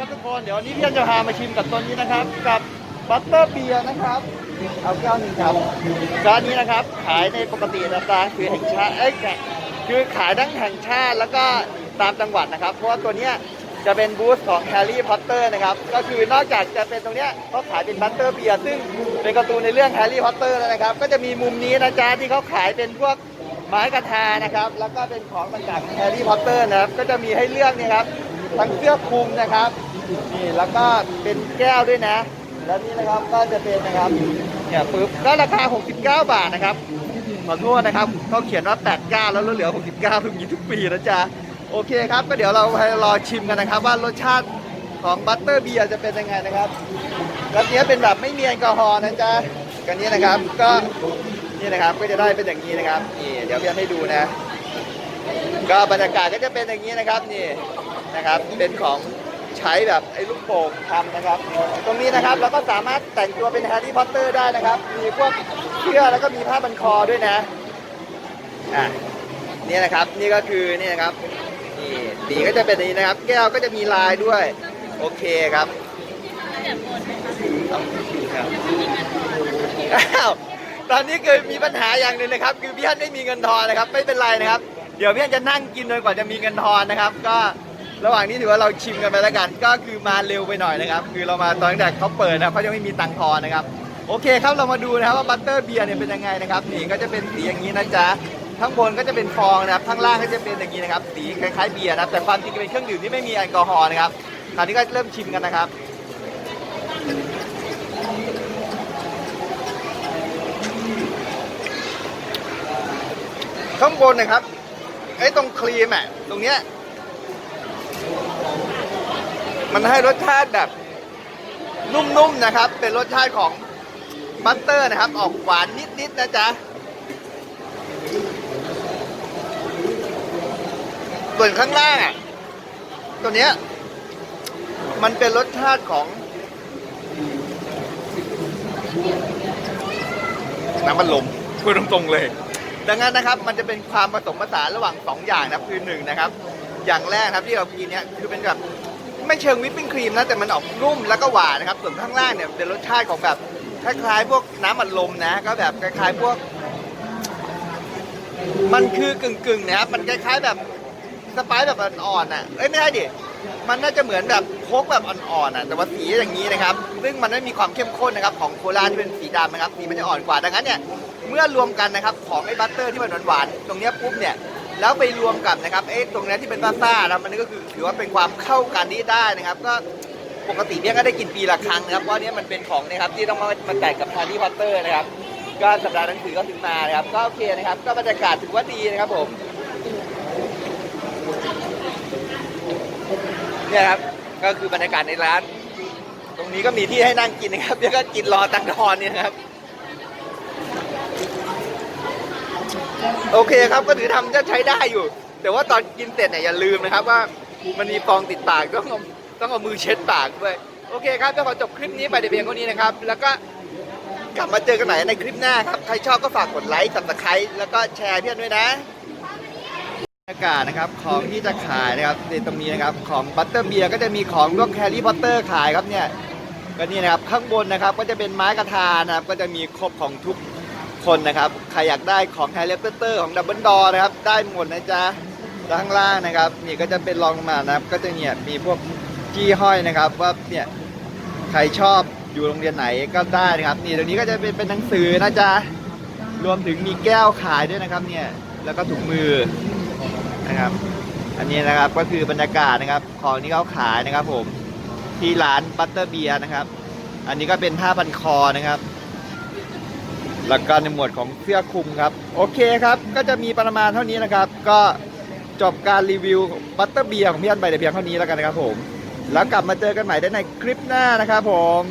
ครับทุกคนเดี๋ยววันนี้พี่อันจะพามาชิมกับตัวนี้นะครับ กับบัตเตอร์เบียร์นะครับเอาแก้วหนึ่งครับร้านนี้นะครับ ขายในปกตินะตาคือแห่งชาติเอ้ยคือขายทั้งแห่งชาติแล้วก็ตามจังหวัดนะครับ เพราะว่าตัวเนี้ยจะเป็นบูธของแฮร์รี่พอตเตอร์นะครับ ก็คือนอกจากจะเป็นตรงเนี้ยเขาขายเป็นบัตเตอร์เบียร์ซึ่งเป็นการ์ตูนในเรื่องแฮร์รี่พอตเตอร์นะครับ ก็จะมีมุมนี้นะจ๊ะที่เขาขายเป็นพวกไม้กระทานะครับ แล้วก็เป็นของต่างๆแฮร์รี่พอตเตอร์นะครับ ก็จะมีให้เลือกนี่ครับ ทั้งเสื้อคลุมนะครับ นี่แล้วก็เป็นแก้วด้วยนะ แล้วนี่นะครับก็จะเป็นนะครับเนี่ยปึ๊บก็ราคา 69 บาทนะครับขอโทษนะครับเขาเขียนว่า 89 แล้วเหลือ 69ทุกยีทุกปีนะจ๊ะโอเคครับก็เดี๋ยวเราไปรอชิมกันนะครับ ว่ารสชาติของบัตเตอร์เบียร์จะเป็นยังไงนะครับแล้วเนี้ยเป็นแบบไม่มีแอลกอฮอล์นะจ๊ะกันนี้นะครับก็นี่นะครับก็จะได้เป็นอย่างนี้นะครับนี่เดี๋ยวพี่ให้ดูนะ ก็บรรยากาศก็จะเป็นอย่างนี้นะครับนี่นะครับเป็นของ ใช้แบบไอ้ลูกโป่งทำนะครับ ตรงนี้นะครับเราก็สามารถแต่งตัวเป็นแฮร์รี่พอตเตอร์ได้นะครับ มีพวกเสื้อแล้วก็มีผ้าบันคอด้วยนะอะนี่นะครับนี่ก็คือนี่นะครับนี่สีก็จะเป็นอย่างนี้นะครับ แก้วก็จะมีลายด้วย โอเคครับอ้าวตอนนี้คือมีปัญหาอย่างหนึ่งนะครับ คือพี่ฮันไม่มีเงินทอนนะครับ ไม่เป็นไรนะครับ เดี๋ยวพี่ฮันจะนั่งกินจนกว่าจะมีเงินทอนนะครับ ก็ ระหว่างนี้ถือว่าเราชิมกันไปแล้วกัน ก็คือมาเร็วไปหน่อยนะครับ คือเรามาตอนตั้งแต่เขาเปิดนะเขายังไม่มีตังค์ทอนนะครับ โอเคครับเรามาดูนะครับว่าบัตเตอร์เบียร์เนี่ยเป็นยังไงนะครับนี่ก็จะเป็นสีอย่างนี้นะจ๊ะข้างบนก็จะเป็นฟองนะครับข้างล่างก็จะเป็นอย่างนี้นะครับ สีคล้ายๆเบียร์นะครับแต่ความจริงเป็นเครื่องดื่มที่ไม่มีแอลกอฮอล์นะครับคราวนี้ก็เริ่มชิมกันนะครับข้างบนนะครับไอ้ตรงครีมอะตรงเนี้ย มันให้รสชาติแบบนุ่มๆนะครับ เป็นรสชาติของบัตเตอร์นะครับ ออกหวานนิดๆนะจ๊ะ ส่วนข้างล่างอะตัวเนี้ยมันเป็นรสชาติของน้ำมันลมพูดตรงๆเลย ดังนั้นนะครับ มันจะเป็นความผสมผสานระหว่าง 2 อย่างนะคือหนึ่งนะครับ อย่างแรกครับที่เรากินเนี่ยคือเป็นแบบ ไม่เชิงวิปปิ้งครีมนะแต่มันออกนุ่มแล้วก็หวานนะครับ ส่วนข้างล่างเนี่ยเป็นรสชาติของแบบคล้ายๆ พวกน้ำอัดลมนะ ก็แบบคล้ายๆพวก มันคือกึ่งๆนะครับมันคล้ายๆแบบสไปซ์แบบอ่อนๆอะเอ้ยไม่ใช่ดิมันน่าจะเหมือนแบบโคกแบบอ่อนๆอะแต่ว่าสีอย่างนี้นะครับ ซึ่งมันไม่มีความเข้มข้นนะครับ ของโคลาที่เป็นสีดำนะครับสีมันจะอ่อนกว่าดังนั้นเนี่ยเมื่อรวมกันนะครับ ของไอ้บัตเตอร์ที่มันหวานๆตรงเนี้ยปุ๊บเนี่ย แล้วไปรวมกับนะครับไอ้ตรงนี้ที่เป็นซ่าๆแล้วมันก็คือถือว่าเป็นความเข้ากันที่ได้นะครับ ก็ปกติเนี่ยก็ได้กินปีละครั้งนะครับเพราะนเนี้ยมันเป็นของนะครับที่ต้องมามาแต่งกับแฮร์รี่พอตเตอร์นะครับ ก็สัปดาห์หนังสือก็ถึงมานะครับ ก็โอเคนะครับ ก็บรรยากาศถือว่าดีนะครับผมเนี่ยครับก็คือบรรยากาศในร้าน ตรงนี้ก็มีที่ให้นั่งกินนะครับแล้วก็กินรอตังทอนเนี่ยครับ โอเคครับก็ถือทำจะใช้ได้อยู่ แต่ว่าตอนกินเสร็จเนี่ยอย่าลืมนะครับว่ามันมีฟองติดปากต้องเอาต้องเอามือเช็ดปากด้วยโอเคครับก็ขอจบคลิปนี้ไปเพียงเท่านี้นะครับ แล้วก็กลับมาเจอกันใหม่ในคลิปหน้าครับ ใครชอบก็ฝากกดไลค์สับสไครต์แล้วก็แชร์เพื่อนด้วยนะบรรยากาศนะครับของที่จะขายนะครับในตรงนี้นะครับของบัตเตอร์เบียร์ก็จะมีของพวกแฮร์รี่พอตเตอร์ขายครับเนี่ยก็นี่นะครับข้างบนนะครับก็จะเป็นไม้กระทานะครับก็จะมีครบของทุก คนนะครับ ใครอยากได้ของแฮร์รี่พอตเตอร์ของดับเบิลดอนะครับ ได้หมดนะจ๊ะแล้วข้างล่างนะครับ นี่ก็จะเป็นรองลงมานะครับ ก็จะเนี่ยมีพวกจี้ห้อยนะครับ ว่าเนี่ยใครชอบอยู่โรงเรียนไหนก็ได้นะครับ นี่ตรงนี้ก็จะเป็นเป็นหนังสือนะจ๊ะรวมถึงมีแก้วขายด้วยนะครับ เนี่ยแล้วก็ถุงมือนะครับ อันนี้นะครับก็คือบรรยากาศนะครับ ของที่เขาขายนะครับ ผมที่ร้านบัตเตอร์เบียร์นะครับ อันนี้ก็เป็นผ้าพันคอนะครับ หลักการในหมวดของเสื้อคลุมครับ โอเคครับ ก็จะมีประมาณเท่านี้นะครับ ก็จบการรีวิวบัตเตอร์เบียร์ของพี่อันไปแต่เพียงเท่านี้แล้วกันนะครับผม แล้วกลับมาเจอกันใหม่ได้ในคลิปหน้านะครับผม